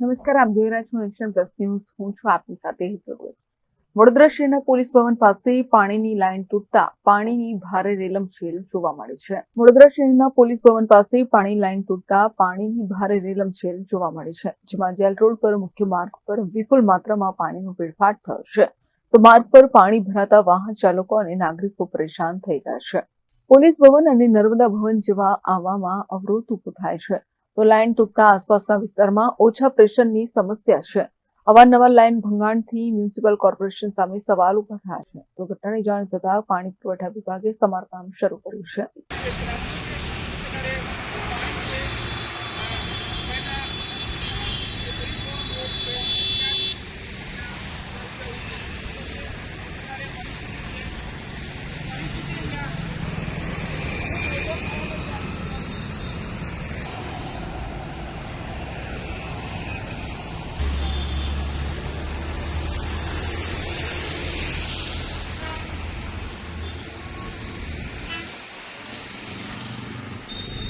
નમસ્કાર, આપ જોઈ રહ્યા છો નેશન પ્લસ ન્યૂઝ. હું છું આપની સાથે હેતલ વડોદરા શહેરના પોલીસ ભવન પાસે પાણીની લાઈન તૂટતા પાણીની ભારે રેલમછેલ જોવા મળી છે. વડોદરા શહેરના પોલીસ ભવન પાસે પાણી લાઈન તૂટતા પાણીની ભારે રેલમછેલ જોવા મળી છે, જેમાં જેલ રોડ પર મુખ્ય માર્ગ પર વિપુલ માત્રામાં પાણીનો વેડફાટ થયો છે. તો માર્ગ પર પાણી ભરાતા વાહન ચાલકો અને નાગરિકો પરેશાન થઈ ગયા છે. પોલીસ ભવન અને નર્મદા ભવન જેવા આવવામાં અવરોધ ઊભો થાય છે. તો લાઇન તૂટતા આસપાસના વિસ્તારમાં ઓછા પ્રેશરની સમસ્યા છે. અવારનવાર લાઇન ભંગાણથી મ્યુનિસિપલ કોર્પોરેશન સામે સવાલ ઊભા થયા છે. તો ઘટનાની જાણ થતાં પાણી પુરવઠા વિભાગે સમારકામ શરૂ કર્યું છે.